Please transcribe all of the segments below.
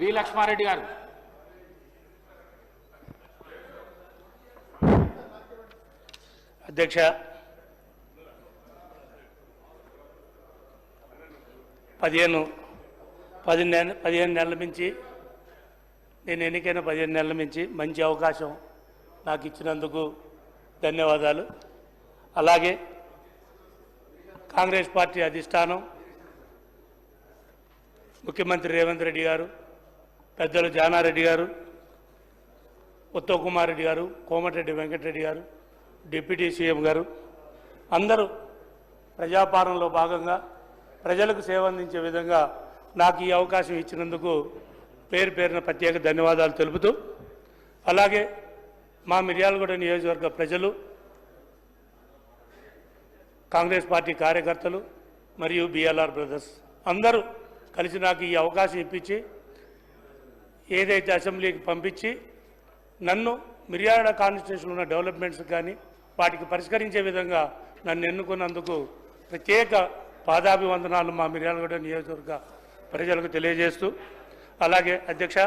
B Lakshma Reddy గారు. అధ్యక్ష. పదిహేను పది నెల పదిహేను నెలల నుంచి నేను ఎన్నికైన పదిహేను నెలల నుంచి మంచి అవకాశం నాకు ఇచ్చినందుకు ధన్యవాదాలు. అలాగే కాంగ్రెస్ పార్టీ అధిష్టానం ముఖ్యమంత్రి రేవంత్ రెడ్డి గారు పెద్దలు జానారెడ్డి గారు ఉత్తమ్ కుమార్ రెడ్డి గారు కోమటిరెడ్డి వెంకటరెడ్డి గారు డిప్యూటీ సీఎం గారు అందరూ ప్రజాపాలనలో భాగంగా ప్రజలకు సేవ అందించే విధంగా నాకు ఈ అవకాశం ఇచ్చినందుకు పేరు పేరున ప్రత్యేక ధన్యవాదాలు తెలుపుతూ అలాగే మా మిర్యాలగూడ నియోజకవర్గ ప్రజలు కాంగ్రెస్ పార్టీ కార్యకర్తలు మరియు బిఎల్ఆర్ బ్రదర్స్ అందరూ కలిసి నాకు ఈ అవకాశం ఇప్పించి ఏదైతే అసెంబ్లీకి పంపించి నన్ను మిర్యాడ కాన్స్టిట్యూషన్ ఉన్న డెవలప్మెంట్స్ కానీ వాటికి పరిష్కరించే విధంగా నన్ను ఎన్నుకున్నందుకు ప్రత్యేక పాదాభివందనాలు మా మిర్యాలగూడ నియోజకవర్గ ప్రజలకు తెలియజేస్తూ అలాగే అధ్యక్ష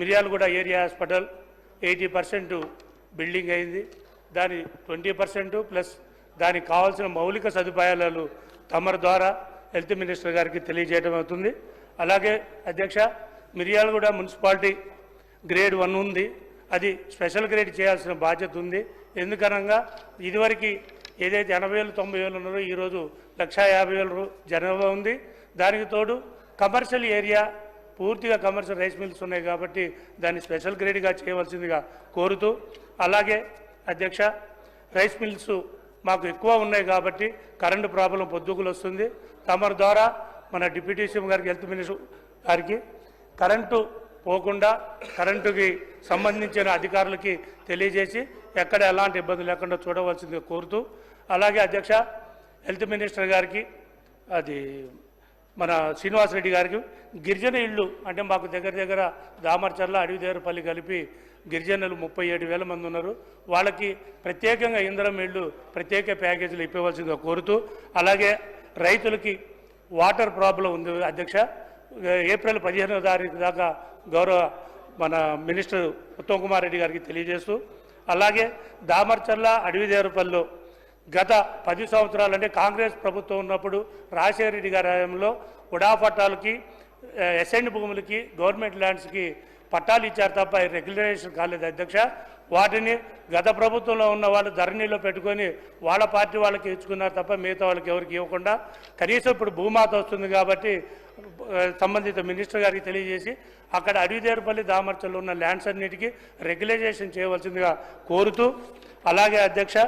Miryalaguda area hospital eighty percent building అయింది. దాని ట్వంటీ పర్సెంట్ ప్లస్ దానికి కావాల్సిన మౌలిక సదుపాయాలు తమరి ద్వారా హెల్త్ మినిస్టర్ గారికి తెలియజేయడం అవుతుంది. అలాగే అధ్యక్ష మిర్యాలగూడ మున్సిపాలిటీ గ్రేడ్ వన్ ఉంది. అది స్పెషల్ గ్రేడ్ చేయాల్సిన బాధ్యత ఉంది. ఎందుకనగా ఇదివరకు ఏదైతే ఎనభై వేలు తొంభై వేలు ఉన్నారో ఈరోజు లక్షా యాభై వేలు జనాభా ఉంది. దానికి తోడు కమర్షియల్ ఏరియా పూర్తిగా కమర్షియల్ రైస్ మిల్స్ ఉన్నాయి కాబట్టి దాన్ని స్పెషల్ గ్రేడ్గా చేయవలసిందిగా కోరుతూ అలాగే అధ్యక్ష రైస్ మిల్స్ మాకు ఎక్కువ ఉన్నాయి కాబట్టి కరెంటు ప్రాబ్లం పొద్దుకులు వస్తుంది తమరి ద్వారా మన డిప్యూటీ సీఎం గారికి హెల్త్ మినిస్టర్ గారికి కరెంటు పోకుండా కరెంటుకి సంబంధించిన అధికారులకి తెలియజేసి ఎక్కడ ఎలాంటి ఇబ్బంది లేకుండా చూడవలసిందిగా కోరుతూ అలాగే అధ్యక్ష హెల్త్ మినిస్టర్ గారికి అది మన శ్రీనివాసరెడ్డి గారికి గిరిజన ఇళ్ళు అంటే మాకు దగ్గర దగ్గర దామర్చర్ల అడవిదేవరపల్లి కలిపి గిరిజనులు ముప్పై ఏడు వేల మంది ఉన్నారు. వాళ్ళకి ప్రత్యేకంగా ఇంధనం ఇళ్ళు ప్రత్యేక ప్యాకేజీలు ఇప్పవలసిందిగా కోరుతూ అలాగే రైతులకి వాటర్ ప్రాబ్లం ఉంది అధ్యక్ష. ఏప్రిల్ పదిహేనవ తారీఖు దాకా గౌరవ మన మినిస్టర్ ఉత్తమ్ కుమార్ రెడ్డి గారికి తెలియజేస్తూ అలాగే దామర్చర్ల అడవిదేవరపల్లిలో గత పది సంవత్సరాలు అంటే కాంగ్రెస్ ప్రభుత్వం ఉన్నప్పుడు రాజశేఖర రెడ్డి గారి హయాంలో ఉడా పట్టాలకి ఎస్ఎండ్ భూములకి గవర్నమెంట్ ల్యాండ్స్కి పట్టాలు ఇచ్చారు తప్ప రెగ్యులరేషన్ కాలేదు అధ్యక్ష. వాటిని గత ప్రభుత్వంలో ఉన్న వాళ్ళు ధరణిలో పెట్టుకొని వాళ్ళ పార్టీ వాళ్ళకి ఇచ్చుకున్నారు తప్ప మిగతా వాళ్ళకి ఎవరికి ఇవ్వకుండా కనీసం ఇప్పుడు భూమాత వస్తుంది కాబట్టి సంబంధిత మినిస్టర్ గారికి తెలియజేసి అక్కడ అడవిదేరుపల్లి దామర్చల్లో ఉన్న ల్యాండ్స్ అన్నిటికీ రెగ్యులైజేషన్ చేయవలసిందిగా కోరుతూ అలాగే అధ్యక్ష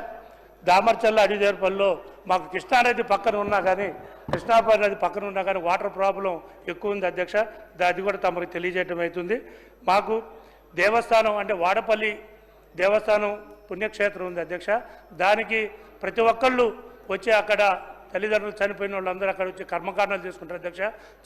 దామర్చల్ల అడిదేరుపల్లిలో మాకు కృష్ణానది పక్కన ఉన్నా కానీ కృష్ణాపల్లి నది పక్కన ఉన్నా కానీ వాటర్ ప్రాబ్లం ఎక్కువ ఉంది అధ్యక్ష. అది కూడా తమకు తెలియజేయటం అవుతుంది. మాకు దేవస్థానం అంటే వాడపల్లి దేవస్థానం పుణ్యక్షేత్రం ఉంది అధ్యక్ష. దానికి ప్రతి ఒక్కళ్ళు వచ్చి అక్కడ తల్లిదండ్రులు చనిపోయిన వాళ్ళందరూ అక్కడ వచ్చి కర్మకారణాలు చేసుకుంటారు అధ్యక్ష.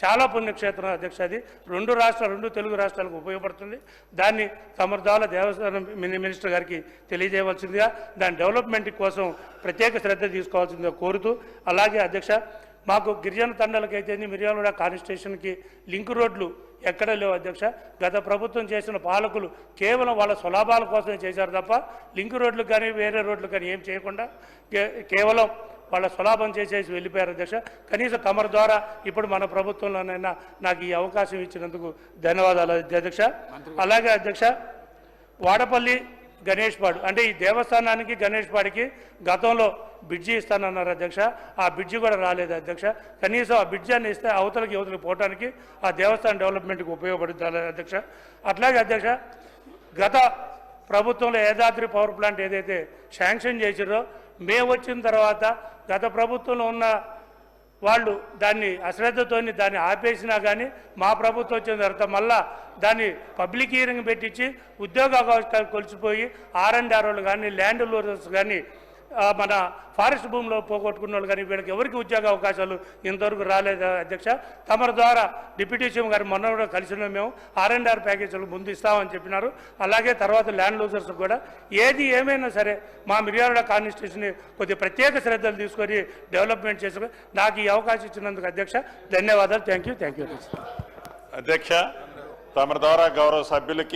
చాలా పుణ్యక్షేత్రం అధ్యక్ష అది. రెండు రాష్ట్రాలు రెండు తెలుగు రాష్ట్రాలకు ఉపయోగపడుతుంది. దాన్ని సమర్థాల దేవస్థానం మిని- మినిస్టర్ గారికి తెలియజేయవలసిందిగా దాని డెవలప్మెంట్ కోసం ప్రత్యేక శ్రద్ధ తీసుకోవాల్సిందిగా కోరుతూ అలాగే అధ్యక్ష మాకు గిరిజన తండాలకైతే మిర్యాలగూడ కాన్స్టిట్యూషన్కి లింక్ రోడ్లు ఎక్కడ లేవు అధ్యక్ష. గత ప్రభుత్వం చేసిన పాలకులు కేవలం వాళ్ళ స్వలాభాల కోసమే చేశారు తప్ప లింక్ రోడ్లు కానీ వేరే రోడ్లు కానీ ఏం చేయకుండా కేవలం వాళ్ళ స్వలాభం చేసేసి వెళ్ళిపోయారు అధ్యక్ష. కనీసం తమరి ద్వారా ఇప్పుడు మన ప్రభుత్వంలోనైనా నాకు ఈ అవకాశం ఇచ్చినందుకు ధన్యవాదాలు అధ్యక్ష. అలాగే అధ్యక్ష వాడపల్లి గణేష్ పాడు. అంటే ఈ దేవస్థానానికి గణేష్ పాడికి గతంలో బ్రిడ్జి ఇస్తానన్నారు అధ్యక్ష. ఆ బ్రిడ్జి కూడా రాలేదు అధ్యక్ష. కనీసం ఆ బ్రిడ్జి ఇస్తే అవతలకి యువతలకు పోవడానికి ఆ దేవస్థానం డెవలప్మెంట్కి ఉపయోగపడుతుంది అధ్యక్ష. అట్లాగే అధ్యక్ష గత ప్రభుత్వంలో యాదాద్రి పవర్ ప్లాంట్ ఏదైతే శాంక్షన్ చేసిరో మేము వచ్చిన తర్వాత గత ప్రభుత్వంలో ఉన్న వాళ్ళు దాన్ని అశ్రద్ధతోని దాన్ని ఆపేసినా కానీ మా ప్రభుత్వం వచ్చిన తర్వాత మళ్ళా దాన్ని పబ్లిక్ హీరింగ్ పెట్టించి ఉద్యోగ అవకాశాలు కొలిచిపోయి ఆర్ అండ్ ఆర్ఓలు కానీ ల్యాండ్ లోనర్స్ కానీ మన ఫారెస్ట్ భూమిలో పోగొట్టుకున్న వాళ్ళు కానీ వీళ్ళకి ఎవరికి ఉద్యోగ అవకాశాలు ఇంతవరకు రాలేదు అధ్యక్ష. తమరి ద్వారా డిప్యూటీ సీఎం గారు మొన్న కూడా కలిసిన మేము. ఆర్ అండ్ ఆర్ ప్యాకేజీలు ముందు ఇస్తామని చెప్పినారు. అలాగే తర్వాత ల్యాండ్ లూజర్స్ కూడా. ఏది ఏమైనా సరే మా మిర్యాల కాన్స్టిట్యూషన్ని కొద్ది ప్రత్యేక శ్రద్ధలు తీసుకొని డెవలప్మెంట్ చేసుకుని నాకు ఈ అవకాశం ఇచ్చినందుకు అధ్యక్ష ధన్యవాదాలు. థ్యాంక్ యూ థ్యాంక్ యూ అధ్యక్ష. తమ ద్వారా గౌరవ సభ్యులకి